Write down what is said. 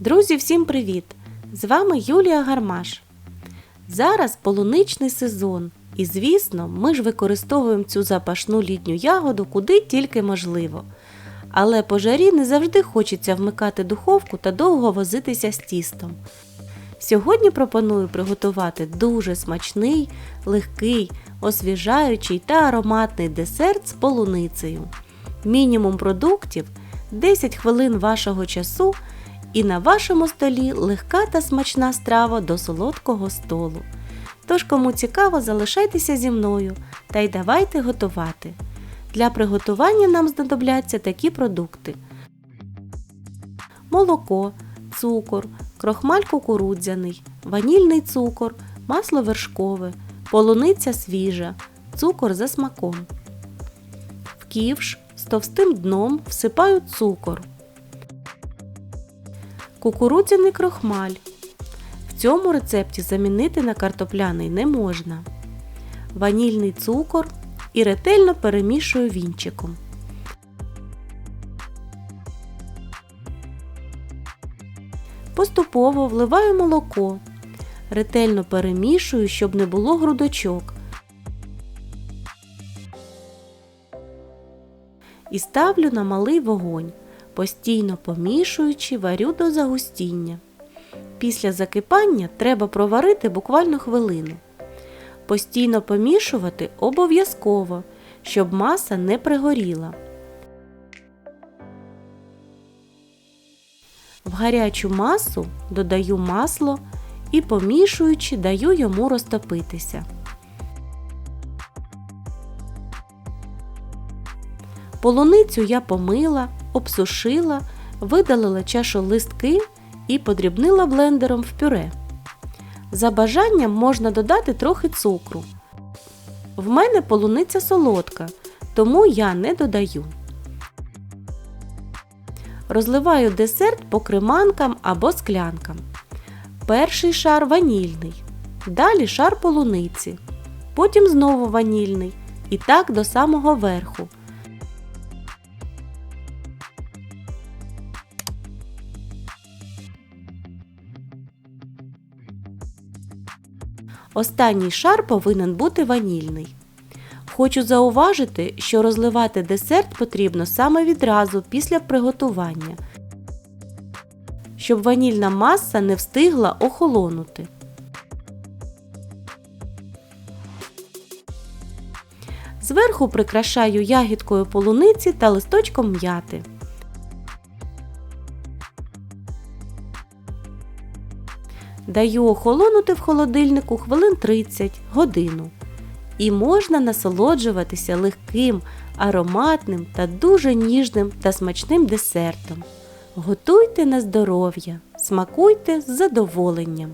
Друзі, всім привіт! З вами Юлія Гармаш. Зараз полуничний сезон, і, звісно, ми ж використовуємо цю запашну літню ягоду куди тільки можливо. Але по жарі не завжди хочеться вмикати духовку та довго возитися з тістом. Сьогодні пропоную приготувати дуже смачний, легкий, освіжаючий та ароматний десерт з полуницею. Мінімум продуктів 10 хвилин вашого часу і на вашому столі легка та смачна страва до солодкого столу. Тож, кому цікаво, залишайтеся зі мною та й давайте готувати. Для приготування нам знадобляться такі продукти: молоко, цукор, крохмаль кукурудзяний, ванільний цукор, масло вершкове, полуниця свіжа, цукор за смаком. В ківш з товстим дном всипаю цукор. Кукурудзяний крохмаль. В цьому рецепті замінити на картопляний не можна. Ванільний цукор і ретельно перемішую вінчиком. Поступово вливаю молоко. Ретельно перемішую, щоб не було грудочок. І ставлю на малий вогонь, постійно помішуючи варю до загустіння. Після закипання треба проварити буквально хвилину. Постійно помішувати обов'язково, щоб маса не пригоріла. В гарячу масу додаю масло і помішуючи даю йому розтопитися. Полуницю я помила, обсушила, видалила чашу листки і подрібнила блендером в пюре. За бажанням можна додати трохи цукру. В мене полуниця солодка, тому я не додаю. Розливаю десерт по креманкам або склянкам. Перший шар ванільний, далі шар полуниці, потім знову ванільний і так до самого верху. Останній шар повинен бути ванільний. Хочу зауважити, що розливати десерт потрібно саме відразу після приготування, щоб ванільна маса не встигла охолонути. Зверху прикрашаю ягідкою полуниці та листочком м'яти. Даю охолонути в холодильнику хвилин 30 годину. І можна насолоджуватися легким, ароматним та дуже ніжним та смачним десертом. Готуйте на здоров'я, смакуйте з задоволенням.